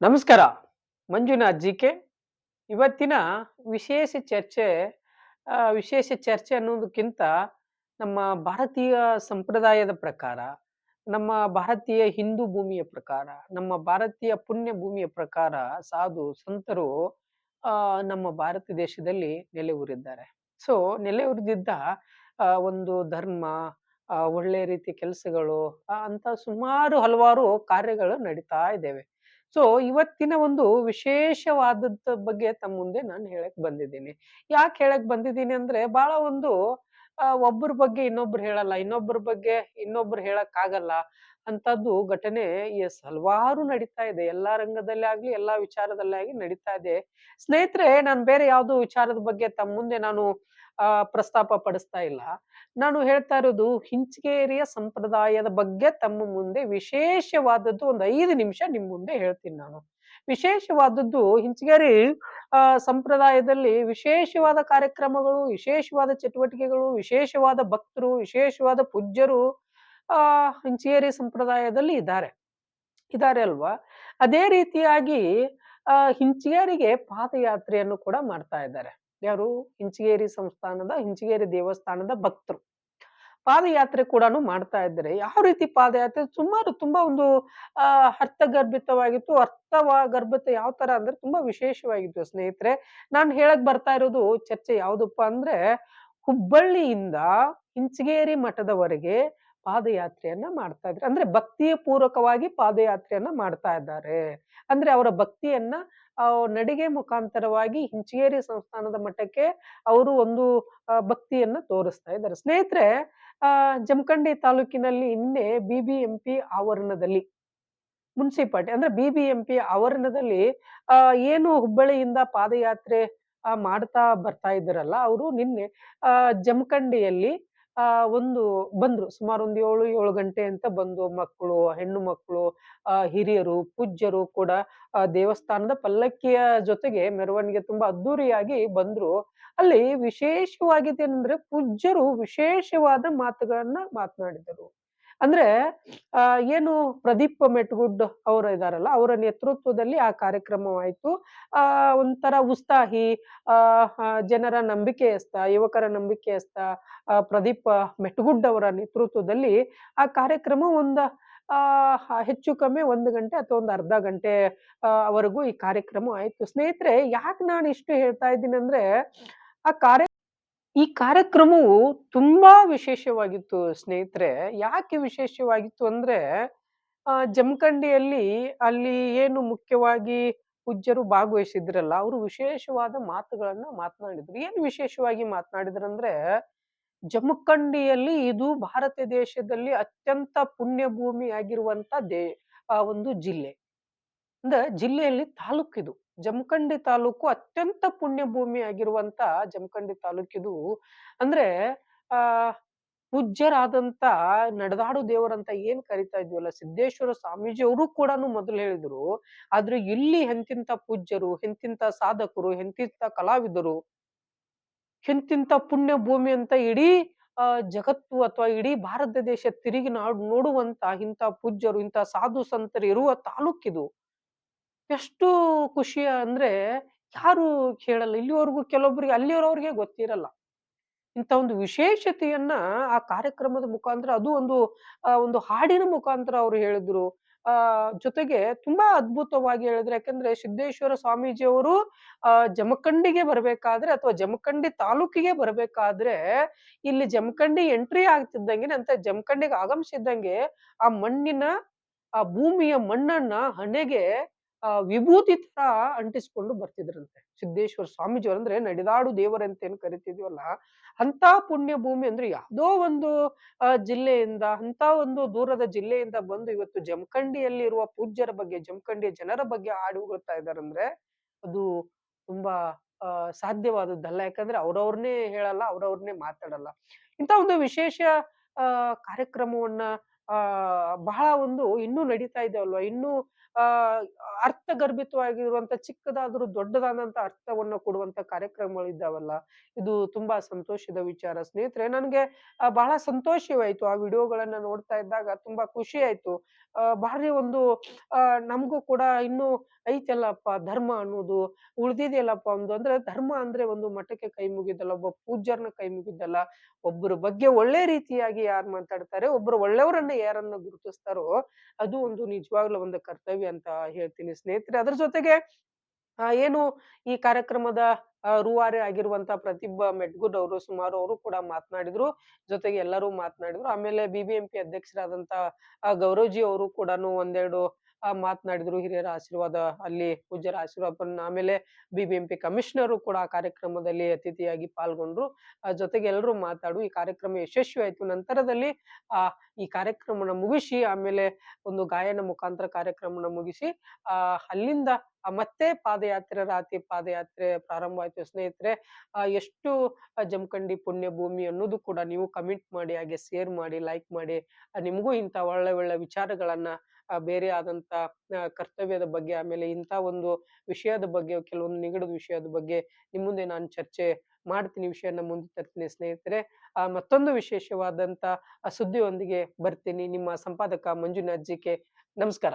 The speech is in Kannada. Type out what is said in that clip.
ನಮಸ್ಕಾರ. ಮಂಜುನಾಥ್ ಜಿ ಕೆ ಇವತ್ತಿನ ವಿಶೇಷ ಚರ್ಚೆ ವಿಶೇಷ ಚರ್ಚೆ ಅನ್ನೋದಕ್ಕಿಂತ ನಮ್ಮ ಭಾರತೀಯ ಸಂಪ್ರದಾಯದ ಪ್ರಕಾರ, ನಮ್ಮ ಭಾರತೀಯ ಹಿಂದೂ ಭೂಮಿಯ ಪ್ರಕಾರ, ನಮ್ಮ ಭಾರತೀಯ ಪುಣ್ಯ ಭೂಮಿಯ ಪ್ರಕಾರ ಸಾಧು, ಸಂತರು ನಮ್ಮ ಭಾರತ ದೇಶದಲ್ಲಿ ನೆಲೆ ಊರಿದ್ದಾರೆ. ಸೊ, ನೆಲೆ ಊರಿದ್ದ ಒಂದು ಧರ್ಮ ಒಳ್ಳೆ ರೀತಿ ಕೆಲಸಗಳು ಅಂತ ಸುಮಾರು ಹಲವಾರು ಕಾರ್ಯಗಳು ನಡೀತಾ ಇದ್ದೇವೆ. ಸೊ, ಇವತ್ತಿನ ಒಂದು ವಿಶೇಷವಾದದ ಬಗ್ಗೆ ತಮ್ಮ ಮುಂದೆ ನಾನು ಹೇಳಕ್ ಬಂದಿದ್ದೀನಿ. ಯಾಕೆ ಹೇಳಕ್ ಬಂದಿದ್ದೀನಿ ಅಂದ್ರೆ ಬಹಳ ಒಂದು ಒಬ್ಬರ ಬಗ್ಗೆ ಇನ್ನೊಬ್ರು ಹೇಳಲ್ಲ ಇನ್ನೊಬ್ಬರ ಬಗ್ಗೆ ಇನ್ನೊಬ್ರು ಹೇಳಕ್ ಆಗಲ್ಲ ಅಂತದ್ದು ಘಟನೆ ಎಸ್ ಹಲವಾರು ನಡೀತಾ ಇದೆ. ಎಲ್ಲಾ ರಂಗದಲ್ಲೇ ಆಗ್ಲಿ, ಎಲ್ಲಾ ವಿಚಾರದಲ್ಲೇ ಆಗ್ಲಿ ನಡೀತಾ ಇದೆ. ಸ್ನೇಹಿತರೆ, ನಾನು ಬೇರೆ ಯಾವ್ದು ವಿಚಾರದ ಬಗ್ಗೆ ತಮ್ಮ ಮುಂದೆ ನಾನು ಪ್ರಸ್ತಾಪ ಪಡಿಸ್ತಾ ಇಲ್ಲ. ನಾನು ಹೇಳ್ತಾ ಇರೋದು ಹಿಂಚಗೇರಿಯ ಸಂಪ್ರದಾಯದ ಬಗ್ಗೆ ತಮ್ಮ ಮುಂದೆ ವಿಶೇಷವಾದದ್ದು ಒಂದು ಐದು ನಿಮಿಷ ನಿಮ್ ಮುಂದೆ ಹೇಳ್ತೀನಿ ನಾನು. ವಿಶೇಷವಾದದ್ದು ಹಿಂಚಗೇರಿ ಸಂಪ್ರದಾಯದಲ್ಲಿ ವಿಶೇಷವಾದ ಕಾರ್ಯಕ್ರಮಗಳು, ವಿಶೇಷವಾದ ಚಟುವಟಿಕೆಗಳು, ವಿಶೇಷವಾದ ಭಕ್ತರು, ವಿಶೇಷವಾದ ಪೂಜ್ಯರು, ಆ, ಹಿಂಚಗೇರಿ ಸಂಪ್ರದಾಯದಲ್ಲಿ ಇದ್ದಾರೆ. ಇದ್ದಾರೆ ಅಲ್ವಾ? ಅದೇ ರೀತಿಯಾಗಿ, ಆ, ಹಿಂಚಗೇರಿಗೆ ಪಾದಯಾತ್ರೆಯನ್ನು ಕೂಡ ಮಾಡ್ತಾ ಇದ್ದಾರೆ. ಯಾರು? ಹಿಂಚಗೇರಿ ಸಂಸ್ಥಾನದ, ಹಿಂಚಗೇರಿ ದೇವಸ್ಥಾನದ ಭಕ್ತರು. ಪಾದಯಾತ್ರೆ ಕೂಡ ಮಾಡ್ತಾ ಇದ್ದಾರೆ. ಯಾವ ರೀತಿ ಪಾದಯಾತ್ರೆ? ಸುಮಾರು ತುಂಬಾ ಒಂದು ಅರ್ಥಗರ್ಭಿತವಾಗಿತ್ತು. ಅರ್ಥಗರ್ಭಿತ ಯಾವ ತರ ಅಂದ್ರೆ ತುಂಬಾ ವಿಶೇಷವಾಗಿತ್ತು ಸ್ನೇಹಿತರೆ. ನಾನು ಹೇಳಕ್ ಬರ್ತಾ ಇರೋದು ಚರ್ಚೆ ಯಾವ್ದಪ್ಪ ಅಂದ್ರೆ, ಹುಬ್ಬಳ್ಳಿಯಿಂದ ಹಿಂಚಗೇರಿ ಮಠದವರೆಗೆ ಪಾದಯಾತ್ರೆಯನ್ನ ಮಾಡ್ತಾ ಇದ್ರು ಅಂದ್ರೆ ಭಕ್ತಿಯ ಪೂರ್ವಕವಾಗಿ ಪಾದಯಾತ್ರೆಯನ್ನ ಮಾಡ್ತಾ ಇದ್ದಾರೆ. ಅಂದ್ರೆ ಅವರ ಭಕ್ತಿಯನ್ನ ನಡಿಗೆ ಮುಖಾಂತರವಾಗಿ ಹಿಂಚಗೇರಿ ಸಂಸ್ಥಾನದ ಮಠಕ್ಕೆ ಅವರು ಒಂದು ಭಕ್ತಿಯನ್ನ ತೋರಿಸ್ತಾ ಇದ್ದಾರೆ. ಸ್ನೇಹಿತರೆ ಜಮಖಂಡಿ ತಾಲೂಕಿನಲ್ಲಿ ನಿನ್ನೆ ಬಿಬಿಎಂಪಿ ಆವರಣದಲ್ಲಿ, ಮುನ್ಸಿಪಾಲ್ಟಿ, ಅಂದ್ರೆ ಬಿಬಿಎಂಪಿ ಆವರಣದಲ್ಲಿ, ಆ, ಏನು ಹುಬ್ಬಳ್ಳಿಯಿಂದ ಪಾದಯಾತ್ರೆ ಮಾಡ್ತಾ ಬರ್ತಾ ಇದ್ದಾರಲ್ಲ, ಅವರು ನಿನ್ನೆ ಜಮಖಂಡಿಯಲ್ಲಿ ಆ, ಒಂದು ಬಂದ್ರು. ಸುಮಾರು ಒಂದು ಏಳು ಏಳು ಗಂಟೆ ಅಂತ ಬಂದು ಮಕ್ಕಳು, ಹೆಣ್ಣು ಮಕ್ಕಳು, ಆ, ಹಿರಿಯರು, ಪೂಜ್ಯರು ಕೂಡ, ಆ, ದೇವಸ್ಥಾನದ ಪಲ್ಲಕ್ಕಿಯ ಜೊತೆಗೆ ಮೆರವಣಿಗೆ ತುಂಬಾ ಅದ್ದೂರಿಯಾಗಿ ಬಂದ್ರು. ಅಲ್ಲಿ ವಿಶೇಷವಾಗಿದೆ ಅಂದ್ರೆ ಪೂಜ್ಯರು ವಿಶೇಷವಾದ ಮಾತುಗಳನ್ನ ಮಾತನಾಡಿದರು. ಅಂದ್ರೆ ಏನು ಪ್ರದೀಪ್ ಮೆಟ್ಗುಡ್ ಅವರು ಇದಾರಲ್ಲ ಅವರ ನೇತೃತ್ವದಲ್ಲಿ ಆ ಕಾರ್ಯಕ್ರಮವಾಯ್ತು. ಆ ಒಂಥರ ಉತ್ಸಾಹಿ ಆ ಜನರ ನಂಬಿಕೆಯಸ್ಥ ಯುವಕರ ನಂಬಿಕೆಯಸ್ಥ ಆ, ಪ್ರದೀಪ್ ಮೆಟ್ಗುಡ್ ಅವರ ನೇತೃತ್ವದಲ್ಲಿ ಆ ಕಾರ್ಯಕ್ರಮ ಒಂದ ಆ ಹೆಚ್ಚು ಕಮ್ಮಿ ಒಂದು ಗಂಟೆ ಅಥವಾ ಒಂದು ಅರ್ಧ ಗಂಟೆ ಅವರೆಗೂ ವರೆಗೂ ಈ ಕಾರ್ಯಕ್ರಮ ಆಯ್ತು. ಸ್ನೇಹಿತರೆ ಯಾಕೆ ನಾನು ಇಷ್ಟು ಹೇಳ್ತಾ ಇದ್ದೀನಿ ಅಂದ್ರೆ ಆ ಕಾರ್ಯ ಈ ಕಾರ್ಯಕ್ರಮವು ತುಂಬಾ ವಿಶೇಷವಾಗಿತ್ತು ಸ್ನೇಹಿತರೆ. ಯಾಕೆ ವಿಶೇಷವಾಗಿತ್ತು ಅಂದ್ರೆ, ಆ ಜಮಖಂಡಿಯಲ್ಲಿ ಅಲ್ಲಿ ಏನು ಮುಖ್ಯವಾಗಿ ಪೂಜ್ಯರು ಭಾಗವಹಿಸಿದ್ರಲ್ಲ, ಅವರು ವಿಶೇಷವಾದ ಮಾತುಗಳನ್ನ ಮಾತನಾಡಿದ್ರು. ಏನು ವಿಶೇಷವಾಗಿ ಮಾತನಾಡಿದ್ರಂದ್ರೆ ಜಮಖಂಡಿಯಲ್ಲಿ ಇದು ಭಾರತ ದೇಶದಲ್ಲಿ ಅತ್ಯಂತ ಪುಣ್ಯ ಭೂಮಿ ಆಗಿರುವಂತ ದೇ, ಆ ಒಂದು ಜಿಲ್ಲೆ. ಅಂದ್ರೆ ಜಿಲ್ಲೆಯಲ್ಲಿ ತಾಲೂಕಿದು. ಜಮಖಂಡಿ ತಾಲೂಕು ಅತ್ಯಂತ ಪುಣ್ಯ ಭೂಮಿ ಆಗಿರುವಂತ ಜಮಖಂಡಿ ತಾಲೂಕಿದು ಅಂದ್ರೆ, ಆ, ಪೂಜ್ಯರಾದಂತ ನಡೆದಾಡು ದೇವರಂತ ಏನ್ ಕರಿತಾ ಇದ್ವಲ್ಲ, ಸಿದ್ದೇಶ್ವರ ಸ್ವಾಮೀಜಿ ಅವರು ಕೂಡ ಮೊದಲು ಹೇಳಿದ್ರು. ಆದ್ರೆ ಇಲ್ಲಿ ಎಂತಿಂತ ಪೂಜ್ಯರು, ಎಂತಿಂತ ಸಾಧಕರು, ಎಂತಿಂತ ಕಲಾವಿದರು, ಎಂತಿಂತ ಪುಣ್ಯ ಭೂಮಿ ಅಂತ ಇಡೀ ಜಗತ್ತು ಅಥವಾ ಇಡೀ ಭಾರತ ದೇಶ ತಿರುಗಿ ನಾಡು ನೋಡುವಂತ ಇಂಥ ಪೂಜ್ಯರು, ಇಂಥ ಸಾಧು ಸಂತರು ಇರುವ ತಾಲೂಕಿದು. ಎಷ್ಟು ಖುಷಿ ಅಂದ್ರೆ ಯಾರು ಕೇಳಲ್ಲ. ಇಲ್ಲಿವರೆಗೂ ಕೆಲವೊಬ್ಬರಿಗೆ ಅಲ್ಲಿರೋರಿಗೆ ಗೊತ್ತಿರಲ್ಲ. ಇಂಥ ಒಂದು ವಿಶೇಷತೆಯನ್ನ ಆ ಕಾರ್ಯಕ್ರಮದ ಮುಖಾಂತರ, ಅದು ಒಂದು ಒಂದು ಹಾಡಿನ ಮುಖಾಂತರ ಅವರು ಹೇಳಿದ್ರು. ಆ, ಜೊತೆಗೆ ತುಂಬಾ ಅದ್ಭುತವಾಗಿ ಹೇಳಿದ್ರು. ಯಾಕಂದ್ರೆ ಸಿದ್ದೇಶ್ವರ ಸ್ವಾಮೀಜಿಯವರು, ಆ, ಜಮಖಂಡಿಗೆ ಬರ್ಬೇಕಾದ್ರೆ ಅಥವಾ ಜಮಖಂಡಿ ತಾಲೂಕಿಗೆ ಬರ್ಬೇಕಾದ್ರೆ ಇಲ್ಲಿ ಜಮಖಂಡಿ ಎಂಟ್ರಿ ಆಗ್ತಿದ್ದಂಗೆ ಅಂತ ಜಮಖಂಡಿಗೆ ಆಗಮಿಸಿದ್ದಂಗೆ ಆ ಮಣ್ಣಿನ, ಆ ಭೂಮಿಯ ಮಣ್ಣನ್ನ, ಹಣೆಗೆ ವಿಭೂತಿ ತರ ಅಂಟಿಸ್ಕೊಂಡು ಬರ್ತಿದ್ರಂತೆ. ಸಿದ್ದೇಶ್ವರ ಸ್ವಾಮೀಜಿಯವರು ಅಂದ್ರೆ ನಡೆದಾಡು ದೇವರಂತೆ ಏನ್ ಕರಿತಿದ್ವಲ್ಲ ಅಂತ ಪುಣ್ಯ ಭೂಮಿ ಅಂದ್ರೆ ಯಾವುದೋ ಒಂದು ಜಿಲ್ಲೆಯಿಂದ ಅಂತ ಒಂದು ದೂರದ ಜಿಲ್ಲೆಯಿಂದ ಬಂದು ಇವತ್ತು ಜಮಖಂಡಿಯಲ್ಲಿ ಇರುವ ಪೂಜ್ಯರ ಬಗ್ಗೆ, ಜಮಖಂಡಿಯ ಜನರ ಬಗ್ಗೆ ಹಾಡುಗೊಳ್ತಾ ಇದಾರಂದ್ರೆ ಅದು ತುಂಬಾ ಸಾಧ್ಯವಾದದ್ದಲ್ಲ. ಯಾಕಂದ್ರೆ ಅವ್ರವ್ರನ್ನೇ ಹೇಳಲ್ಲ, ಅವ್ರವ್ರನ್ನೇ ಮಾತಾಡಲ್ಲ. ಇಂಥ ಒಂದು ವಿಶೇಷ ಕಾರ್ಯಕ್ರಮವನ್ನ ಬಹಳ ಒಂದು ಇನ್ನೂ ನಡೀತಾ ಅಲ್ವಾ ಇನ್ನೂ ಆ ಅರ್ಥಗರ್ಭಿತವಾಗಿರುವಂತ ಚಿಕ್ಕದಾದ್ರೂ ದೊಡ್ಡದಾದಂತ ಅರ್ಥವನ್ನ ಕೊಡುವಂತ ಕಾರ್ಯಕ್ರಮಗಳಿದ್ದಾವಲ್ಲ. ಇದು ತುಂಬಾ ಸಂತೋಷದ ವಿಚಾರ. ಸ್ನೇಹಿತರೆ ನನ್ಗೆ ಬಹಳ ಸಂತೋಷವಾಯ್ತು ಆ ವಿಡಿಯೋಗಳನ್ನ ನೋಡ್ತಾ ಇದ್ದಾಗ ತುಂಬಾ ಖುಷಿ ಆಯ್ತು. ಭಾರಿ ಒಂದು ನಮಗೂ ಕೂಡ ಇನ್ನು ಐತಲ್ಲಪ್ಪ ಧರ್ಮ ಅನ್ನೋದು, ಉಳಿದಿದೆಯಲ್ಲಪ್ಪ ಒಂದು ಅಂದ್ರೆ ಧರ್ಮ ಅಂದ್ರೆ ಒಂದು ಮಠಕ್ಕೆ ಕೈ ಮುಗಿದಲ್ಲ, ಒಬ್ಬ ಪೂಜ್ಯರನ್ನ ಕೈ ಮುಗಿದಲ್ಲ, ಒಬ್ಬರ ಬಗ್ಗೆ ಒಳ್ಳೆ ರೀತಿಯಾಗಿ ಯಾರು ಮಾತಾಡ್ತಾರೆ, ಒಬ್ರು ಒಳ್ಳೆಯವರನ್ನ ಯಾರನ್ನ ಗುರುತಿಸ್ತಾರೋ, ಅದು ಒಂದು ನಿಜವಾಗ್ಲೂ ಒಂದು ಕರ್ತವ್ಯ ಅಂತ ಹೇಳ್ತೀನಿ ಸ್ನೇಹಿತರೆ. ಅದ್ರ ಜೊತೆಗೆ ಏನು ಈ ಕಾರ್ಯಕ್ರಮದ ರೂವಾರಿ ಆಗಿರುವಂತ ಪ್ರತಿಭಾ ಮೆಟ್ಗುಡ್ ಅವರು ಸುಮಾರು ಅವರು ಕೂಡ ಮಾತನಾಡಿದ್ರು. ಜೊತೆಗೆ ಎಲ್ಲರೂ ಮಾತನಾಡಿದ್ರು. ಆಮೇಲೆ ಬಿಬಿಎಂಪಿ ಅಧ್ಯಕ್ಷರಾದಂತ ಅ ಗೌರವ್‌ಜಿ ಅವರು ಕೂಡ ಒಂದೆರಡು ಮಾತನಾಡಿದ್ರು. ಹಿರಿಯರ ಆಶೀರ್ವಾದ, ಅಲ್ಲಿ ಪೂಜ್ಯರ ಆಶೀರ್ವಾದ ಆಮೇಲೆ ಬಿಬಿಎಂಪಿ ಕಮಿಷನರು ಕೂಡ ಆ ಕಾರ್ಯಕ್ರಮದಲ್ಲಿ ಅತಿಥಿಯಾಗಿ ಪಾಲ್ಗೊಂಡ್ರು. ಜೊತೆಗೆ ಎಲ್ಲರೂ ಮಾತಾಡು, ಈ ಕಾರ್ಯಕ್ರಮ ಯಶಸ್ವಿಯಾಯಿತು ನಂತರದಲ್ಲಿ ಆ, ಈ ಕಾರ್ಯಕ್ರಮನ ಮುಗಿಸಿ, ಆಮೇಲೆ ಒಂದು ಗಾಯನ ಮುಖಾಂತರ ಕಾರ್ಯಕ್ರಮನ ಮುಗಿಸಿ, ಆ, ಅಲ್ಲಿಂದ ಮತ್ತೆ ಪಾದಯಾತ್ರೆ ರಾತ್ರಿ ಪಾದಯಾತ್ರೆ ಪ್ರಾರಂಭ ಆಯ್ತು ಸ್ನೇಹಿತರೆ. ಎಷ್ಟು ಜಮಖಂಡಿ ಪುಣ್ಯಭೂಮಿ ಅನ್ನೋದು ಕೂಡ ನೀವು ಕಮೆಂಟ್ ಮಾಡಿ, ಹಾಗೆ ಶೇರ್ ಮಾಡಿ, ಲೈಕ್ ಮಾಡಿ. ನಿಮಗೂ ಇಂಥ ಒಳ್ಳೆ ಒಳ್ಳೆ ವಿಚಾರಗಳನ್ನ ಬೇರೆ ಆದಂತ ಕರ್ತವ್ಯದ ಬಗ್ಗೆ, ಆಮೇಲೆ ಇಂಥ ಒಂದು ವಿಷಯದ ಬಗ್ಗೆ ಕೆಲವೊಂದು ನಿಗಡದ ವಿಷಯದ ಬಗ್ಗೆ ನಿಮ್ಮ ಮುಂದೆ ನಾನು ಚರ್ಚೆ ಮಾಡ್ತೀನಿ. ವಿಷಯನ ಮುಂದೆ ತರ್ತೀನಿ ಸ್ನೇಹಿತರೆ. ಆ ಮತ್ತೊಂದು ವಿಶೇಷವಾದಂತ ಸುದ್ದಿಯೊಂದಿಗೆ ಬರ್ತೀನಿ. ನಿಮ್ಮ ಸಂಪಾದಕ ಮಂಜುನಾಥ್ ಜಿಕೆ. ನಮಸ್ಕಾರ.